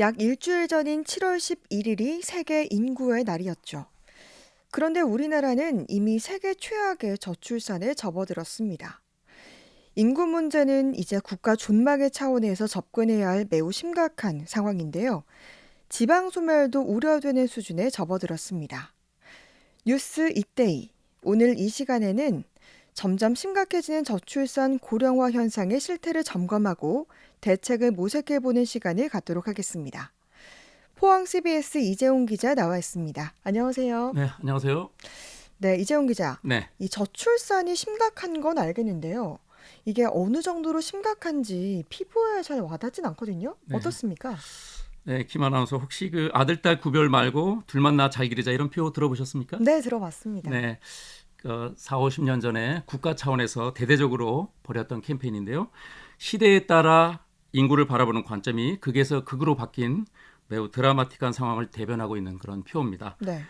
약 일주일 전인 7월 11일이 세계 인구의 날이었죠. 그런데 우리나라는 이미 세계 최악의 저출산에 접어들었습니다. 인구 문제는 이제 국가 존망의 차원에서 접근해야 할 매우 심각한 상황인데요. 지방 소멸도 우려되는 수준에 접어들었습니다. 뉴스 이때이 오늘 이 시간에는 점점 심각해지는 저출산 고령화 현상의 실태를 점검하고 대책을 모색해 보는 시간을 갖도록 하겠습니다. 포항 CBS 이재용 기자 나와 있습니다. 안녕하세요. 네, 안녕하세요. 네, 이재용 기자. 네, 이 저출산이 심각한 건 알겠는데요. 이게 어느 정도로 심각한지 피부에 잘 와닿진 않거든요. 네. 어떻습니까? 네, 김 아나운서 혹시 그 아들 딸 구별 말고 둘만 나 잘 기르자 이런 표 들어보셨습니까? 네, 들어봤습니다. 네, 그 4, 50년 전에 국가 차원에서 대대적으로 벌였던 캠페인인데요. 시대에 따라 인구를 바라보는 관점이 극에서 극으로 바뀐 매우 드라마틱한 상황을 대변하고 있는 그런 표입니다. 네.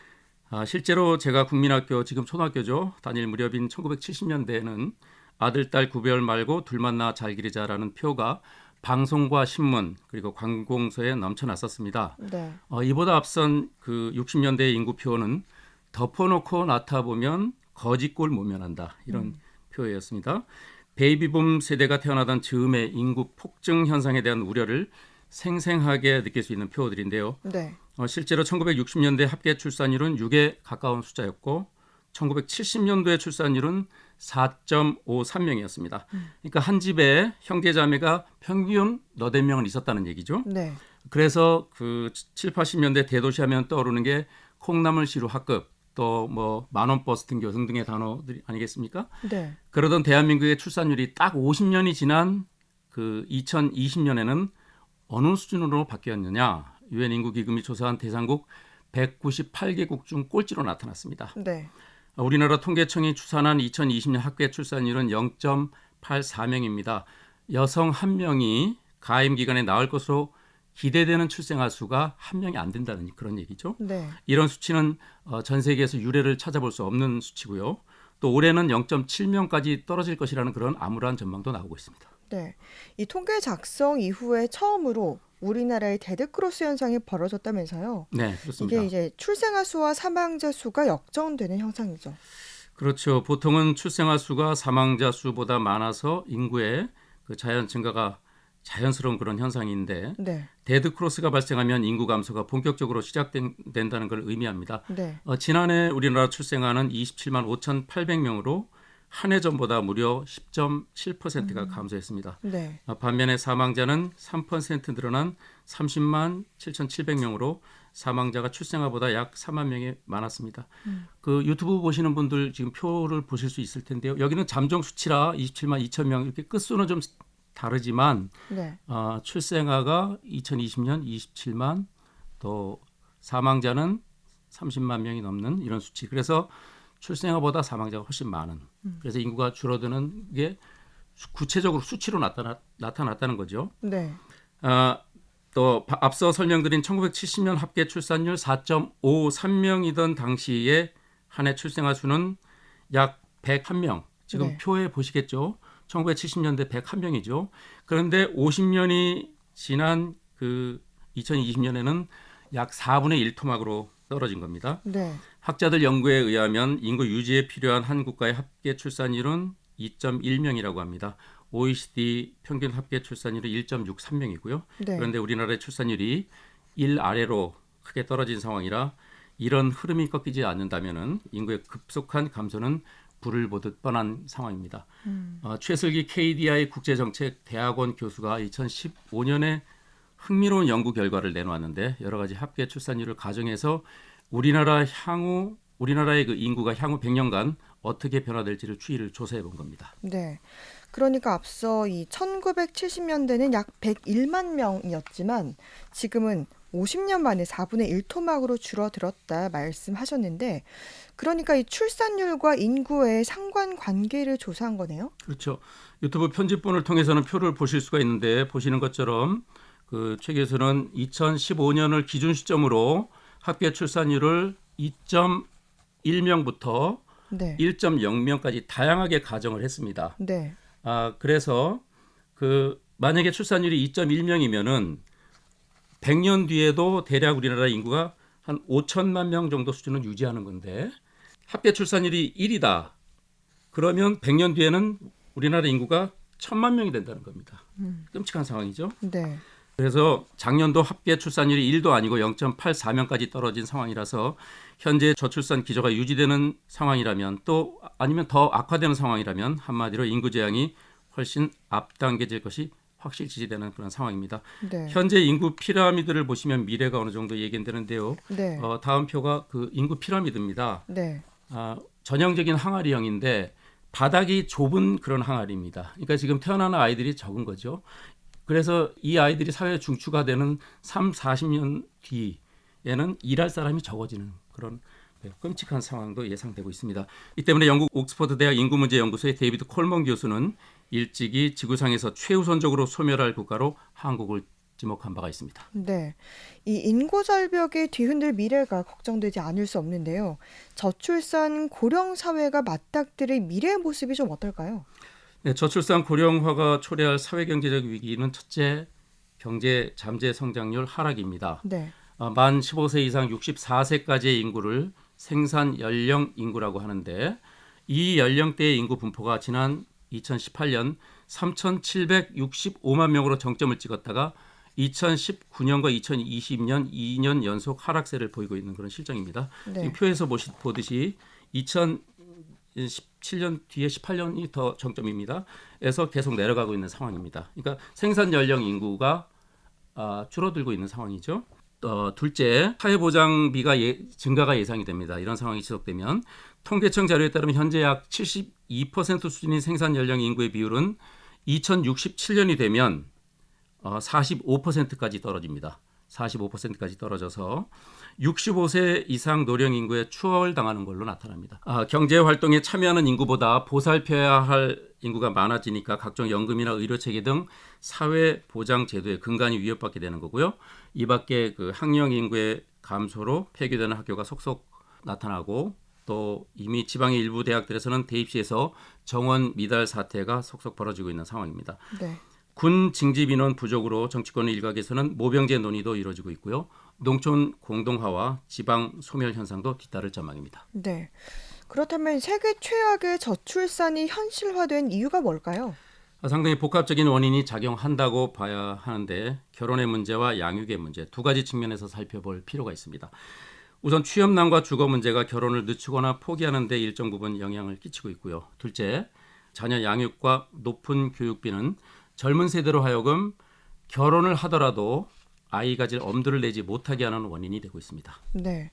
아, 실제로 제가 국민학교 지금 초등학교죠 다닐 무렵인 1970년대에는 아들 딸 구별 말고 둘만 나 잘 기르자라는 표가 방송과 신문 그리고 관공서에 넘쳐났었습니다. 네. 어, 이보다 앞선 그 60년대 인구 표는 덮어놓고 나타 보면 거짓골 못 면한다 이런 표였습니다. 베이비붐 세대가 태어나던 즈음의 인구 폭증 현상에 대한 우려를 생생하게 느낄 수 있는 표들인데요. 네. 어, 실제로 1960년대 합계 출산율은 6에 가까운 숫자였고 1970년도의 출산율은 4.53명이었습니다. 그러니까 한 집에 형제 자매가 평균 너댓 명은 있었다는 얘기죠. 네. 그래서 그 7, 80년대 대도시 하면 떠오르는 게 콩나물 시루 학급 또 뭐 만원 버스 등교 등등의 단어들이 아니겠습니까? 네. 그러던 대한민국의 출산율이 딱 50년이 지난 그 2020년에는 어느 수준으로 바뀌었느냐? 유엔 인구 기금이 조사한 대상국 198개국 중 꼴찌로 나타났습니다. 네. 우리나라 통계청이 추산한 2020년 합계 출산율은 0.84명입니다. 여성 한 명이 가임 기간에 나올 것으로 기대되는 출생아 수가 한 명이 안 된다는 그런 얘기죠. 네. 이런 수치는 어, 전 세계에서 유례를 찾아볼 수 없는 수치고요. 또 올해는 0.7명까지 떨어질 것이라는 그런 암울한 전망도 나오고 있습니다. 네. 이 통계 작성 이후에 처음으로 우리나라의 데드크로스 현상이 벌어졌다면서요. 네, 그렇습니다. 이게 이제 출생아 수와 사망자 수가 역전되는 현상이죠. 그렇죠. 보통은 출생아 수가 사망자 수보다 많아서 인구의 그 자연 증가가 자연스러운 그런 현상인데 네. 데드 크로스가 발생하면 인구 감소가 본격적으로 시작된다는 걸 의미합니다. 네. 어, 지난해 우리나라 출생아는 27만 5,800명으로 한 해 전보다 무려 10.7%가 감소했습니다. 네. 어, 반면에 사망자는 3% 늘어난 30만 7,700명으로 사망자가 출생아보다 약 4만 명이 많았습니다. 그 유튜브 보시는 분들 지금 표를 보실 수 있을 텐데요. 여기는 잠정 수치라 27만 2천 명 이렇게 끝수는 좀 다르지만 네. 어, 출생아가 2020년 27만 또 사망자는 30만 명이 넘는 이런 수치. 그래서 출생아보다 사망자가 훨씬 많은. 그래서 인구가 줄어드는 게 수- 구체적으로 수치로 나타나, 나타났다는 거죠. 네. 아, 또 바- 앞서 설명드린 1970년 합계 출산율 4.53명이던 당시에 한 해 출생아 수는 약 101명. 지금 네. 표에 보시겠죠. 1970년대 101명이죠. 그런데 50년이 지난 그 2020년에는 약 4분의 1 토막으로 떨어진 겁니다. 네. 학자들 연구에 의하면 인구 유지에 필요한 한 국가의 합계 출산율은 2.1명이라고 합니다. OECD 평균 합계 출산율은 1.63명이고요. 네. 그런데 우리나라의 출산율이 1 아래로 크게 떨어진 상황이라 이런 흐름이 꺾이지 않는다면은 인구의 급속한 감소는 불을 보듯 뻔한 상황입니다. 어, 최슬기 KDI 국제정책 대학원 교수가 2015년에 흥미로운 연구 결과를 내놓았는데 여러 가지 합계 출산율을 가정해서 우리나라 향후 우리나라의 그 인구가 향후 100년간 어떻게 변화될지를 추이를 조사해 본 겁니다. 네. 그러니까 앞서 이 1970년대는 약 101만 명이었지만 지금은 50년 만에 4분의 1 토막으로 줄어들었다 말씀하셨는데 그러니까 이 출산율과 인구의 상관 관계를 조사한 거네요. 그렇죠. 유튜브 편집본을 통해서는 표를 보실 수가 있는데 보시는 것처럼 그최 교수는 2015년을 기준 시점으로 합계 출산율을 2.1명부터 네. 1.0명까지 다양하게 가정을 했습니다. 네. 아, 그래서 그 만약에 출산율이 2.1명이면은 100년 뒤에도 대략 우리나라 인구가 한 5천만 명 정도 수준을 유지하는 건데 합계 출산율이 1이다. 그러면 100년 뒤에는 우리나라 인구가 천만 명이 된다는 겁니다. 끔찍한 상황이죠. 네. 그래서 작년도 합계 출산율이 1도 아니고 0.84명까지 떨어진 상황이라서 현재 저출산 기조가 유지되는 상황이라면 또 아니면 더 악화되는 상황이라면 한마디로 인구 재앙이 훨씬 앞당겨질 것이 확실시되는 그런 상황입니다. 네. 현재 인구 피라미드를 보시면 미래가 어느 정도 예견되는데요. 네. 어, 다음 표가 그 인구 피라미드입니다. 네. 아, 전형적인 항아리형인데 바닥이 좁은 그런 항아리입니다. 그러니까 지금 태어나는 아이들이 적은 거죠. 그래서 이 아이들이 사회 중추가 되는 3, 40년 뒤에는 일할 사람이 적어지는 그런 네, 끔찍한 상황도 예상되고 있습니다. 이 때문에 영국 옥스퍼드 대학 인구문제연구소의 데이비드 콜먼 교수는 일찍이 지구상에서 최우선적으로 소멸할 국가로 한국을 지목한 바가 있습니다. 네. 이 인구 절벽이 뒤흔들 미래가 걱정되지 않을 수 없는데요. 저출산 고령 사회가 맞닥뜨릴 미래의 모습이 좀 어떨까요? 네, 저출산 고령화가 초래할 사회 경제적 위기는 첫째 경제 잠재 성장률 하락입니다. 네. 어, 만 15세 이상 64세까지의 인구를 생산 연령 인구라고 하는데 이 연령대의 인구 분포가 지난 2018년 3,765만 명으로 정점을 찍었다가 2019년과 2020년 2년 연속 하락세를 보이고 있는 그런 실정입니다. 네. 이 표에서 보시, 보듯이 2017년 뒤에 18년이 더 정점입니다. 에서 계속 내려가고 있는 상황입니다. 그러니까 생산 연령 인구가 아, 줄어들고 있는 상황이죠. 어, 둘째, 사회보장비가 예, 증가가 예상이 됩니다. 이런 상황이 지속되면 통계청 자료에 따르면 현재 약 72% 수준인 생산 연령 인구의 비율은 2067년이 되면 어, 45%까지 떨어집니다. 45%까지 떨어져서 65세 이상 노령 인구에 추월당하는 걸로 나타납니다. 아, 경제 활동에 참여하는 인구보다 보살펴야 할 인구가 많아지니까 각종 연금이나 의료 체계 등 사회 보장 제도의 근간이 위협받게 되는 거고요. 이 밖에 그 학령 인구의 감소로 폐교되는 학교가 속속 나타나고 또 이미 지방의 일부 대학들에서는 대입시에서 정원 미달 사태가 속속 벌어지고 있는 상황입니다. 네. 군 징집 인원 부족으로 정치권 일각에서는 모병제 논의도 이루어지고 있고요. 농촌 공동화와 지방 소멸 현상도 뒤따를 전망입니다. 네. 그렇다면 세계 최악의 저출산이 현실화된 이유가 뭘까요? 아, 상당히 복합적인 원인이 작용한다고 봐야 하는데 결혼의 문제와 양육의 문제 두 가지 측면에서 살펴볼 필요가 있습니다. 우선 취업난과 주거 문제가 결혼을 늦추거나 포기하는 데 일정 부분 영향을 끼치고 있고요. 둘째, 자녀 양육과 높은 교육비는 젊은 세대로 하여금 결혼을 하더라도 아이 가질 엄두를 내지 못하게 하는 원인이 되고 있습니다. 네.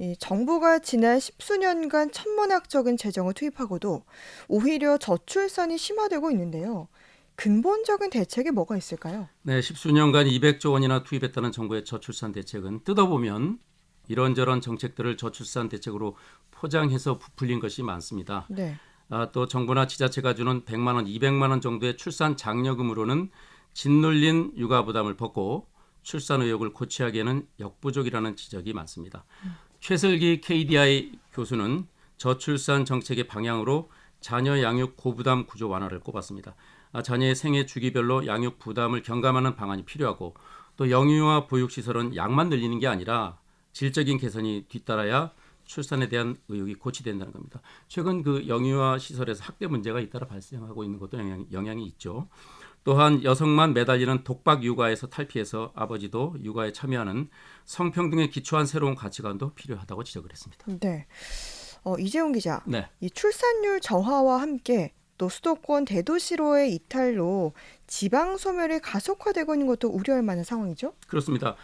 이 정부가 지난 십수년간 천문학적인 재정을 투입하고도 오히려 저출산이 심화되고 있는데요. 근본적인 대책이 뭐가 있을까요? 네, 십수년간 200조 원이나 투입했다는 정부의 저출산 대책은 뜯어보면 이런저런 정책들을 저출산 대책으로 포장해서 부풀린 것이 많습니다. 네. 아, 또 정부나 지자체가 주는 100만 원, 200만 원 정도의 출산 장려금으로는 짓눌린 육아 부담을 벗고 출산 의욕을 고취하기에는 역부족이라는 지적이 많습니다. 최슬기 KDI 교수는 저출산 정책의 방향으로 자녀 양육 고부담 구조 완화를 꼽았습니다. 아, 자녀의 생애 주기별로 양육 부담을 경감하는 방안이 필요하고 또 영유아 보육 시설은 양만 늘리는 게 아니라 질적인 개선이 뒤따라야 출산에 대한 의욕이 고취된다는 겁니다. 최근 그 영유아 시설에서 학대 문제가 잇따라 발생하고 있는 것도 영향, 영향이 있죠. 또한 여성만 매달리는 독박 육아에서 탈피해서 아버지도 육아에 참여하는 성평등에 기초한 새로운 가치관도 필요하다고 지적을 했습니다. 네. 어, 이재용 기자. 네. 이 출산율 저하와 함께 또 수도권 대도시로의 이탈로 지방 소멸이 가속화되고 있는 것도 우려할 만한 상황이죠? 그렇습니다.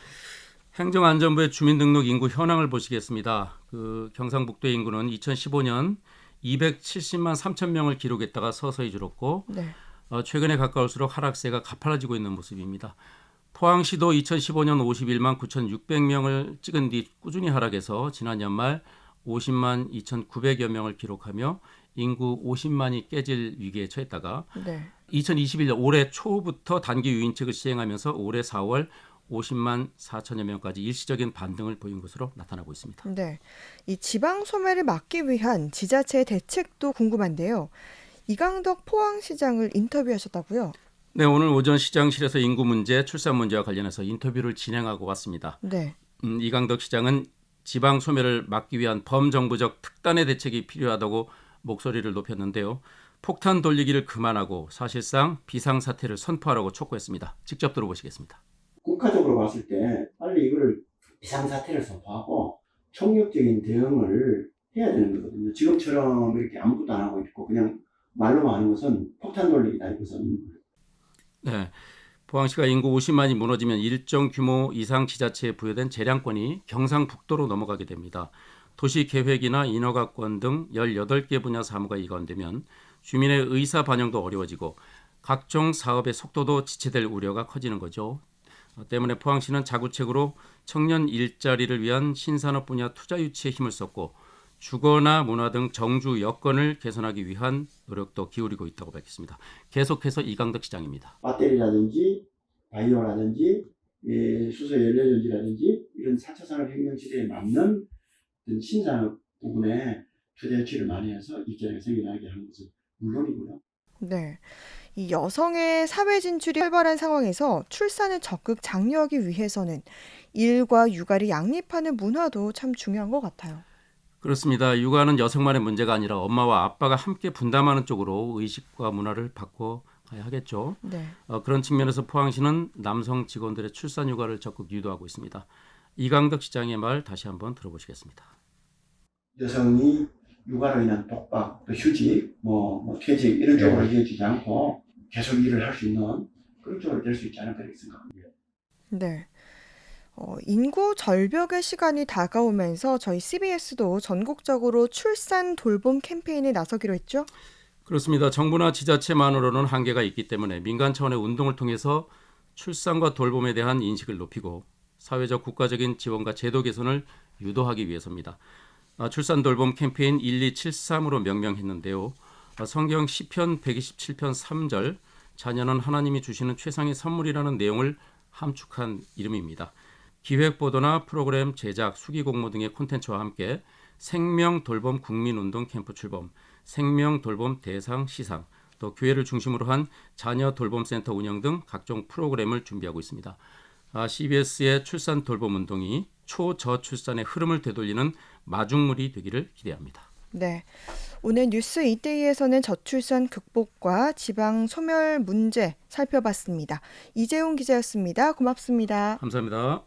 행정안전부의 주민등록 인구 현황을 보시겠습니다. 그 경상북도의 인구는 2015년 270만 3천 명을 기록했다가 서서히 줄었고 네. 어, 최근에 가까울수록 하락세가 가팔라지고 있는 모습입니다. 포항시도 2015년 51만 9,600명을 찍은 뒤 꾸준히 하락해서 지난 연말 50만 2,900여 명을 기록하며 인구 50만이 깨질 위기에 처했다가 네. 2021년 올해 초부터 단기 유인책을 시행하면서 올해 4월 50만 4천여 명까지 일시적인 반등을 보인 것으로 나타나고 있습니다. 네. 이 지방 소멸을 막기 위한 지자체의 대책도 궁금한데요. 이강덕 포항시장을 인터뷰하셨다고요? 네, 오늘 오전 시장실에서 인구 문제, 출산 문제와 관련해서 인터뷰를 진행하고 왔습니다. 네. 음, 이강덕 시장은 지방 소멸을 막기 위한 범정부적 특단의 대책이 필요하다고 목소리를 높였는데요. 폭탄 돌리기를 그만하고 사실상 비상 사태를 선포하라고 촉구했습니다. 직접 들어보시겠습니다. 국가적으로 봤을 때 빨리 이거를 비상사태를 선포하고 총력적인 대응을 해야 되는 거거든요. 지금처럼 이렇게 아무것도 안 하고 있고 그냥 말로만 하는 것은 폭탄 돌리기다 이것은. 네. 포항시가 인구 50만이 무너지면 일정 규모 이상 지자체에 부여된 재량권이 경상북도로 넘어가게 됩니다. 도시 계획이나 인허가권 등 18개 분야 사무가 이관되면 주민의 의사 반영도 어려워지고 각종 사업의 속도도 지체될 우려가 커지는 거죠. 어, 때문에 포항시는 자구책으로 청년 일자리를 위한 신산업 분야 투자 유치에 힘을 썼고 주거나 문화 등 정주 여건을 개선하기 위한 노력도 기울이고 있다고 밝혔습니다. 계속해서 이강덕 시장입니다. 배터리라든지 바이오라든지 예, 수소 연료전지라든지 이런 4차 산업 혁명 시대에 맞는 신산업 부분에 투자 유치를 많이 해서 입자리가 생겨나게 하는 것은 물론이고요. 네. 이 여성의 사회 진출이 활발한 상황에서 출산을 적극 장려하기 위해서는 일과 육아를 양립하는 문화도 참 중요한 것 같아요. 그렇습니다. 육아는 여성만의 문제가 아니라 엄마와 아빠가 함께 분담하는 쪽으로 의식과 문화를 바꿔 가야 하겠죠. 네. 어, 그런 측면에서 포항시는 남성 직원들의 출산 육아를 적극 유도하고 있습니다. 이강덕 시장의 말 다시 한번 들어보시겠습니다. 여성이 육아로 인한 독박, 또 휴직, 뭐, 뭐 퇴직 이런 쪽으로 이어지지 않고 계속 일을 할 수 있는 그런 쪽으로 될 수 있지 않을까 이렇게 생각합니다. 네. 어, 인구 절벽의 시간이 다가오면서 저희 CBS도 전국적으로 출산 돌봄 캠페인에 나서기로 했죠. 그렇습니다. 정부나 지자체만으로는 한계가 있기 때문에 민간 차원의 운동을 통해서 출산과 돌봄에 대한 인식을 높이고 사회적 국가적인 지원과 제도 개선을 유도하기 위해서입니다. 아, 출산 돌봄 캠페인 1273으로 명명했는데요. 아, 성경 시편 127편 3절 자녀는 하나님이 주시는 최상의 선물이라는 내용을 함축한 이름입니다. 기획 보도나 프로그램 제작, 수기 공모 등의 콘텐츠와 함께 생명 돌봄 국민운동 캠프 출범, 생명 돌봄 대상 시상, 또 교회를 중심으로 한 자녀 돌봄 센터 운영 등 각종 프로그램을 준비하고 있습니다. 아, CBS의 출산 돌봄 운동이 초저출산의 흐름을 되돌리는 마중물이 되기를 기대합니다. 네. 오늘 뉴스 이데이에서는 저출산 극복과 지방 소멸 문제 살펴봤습니다. 이재훈 기자였습니다. 고맙습니다. 감사합니다.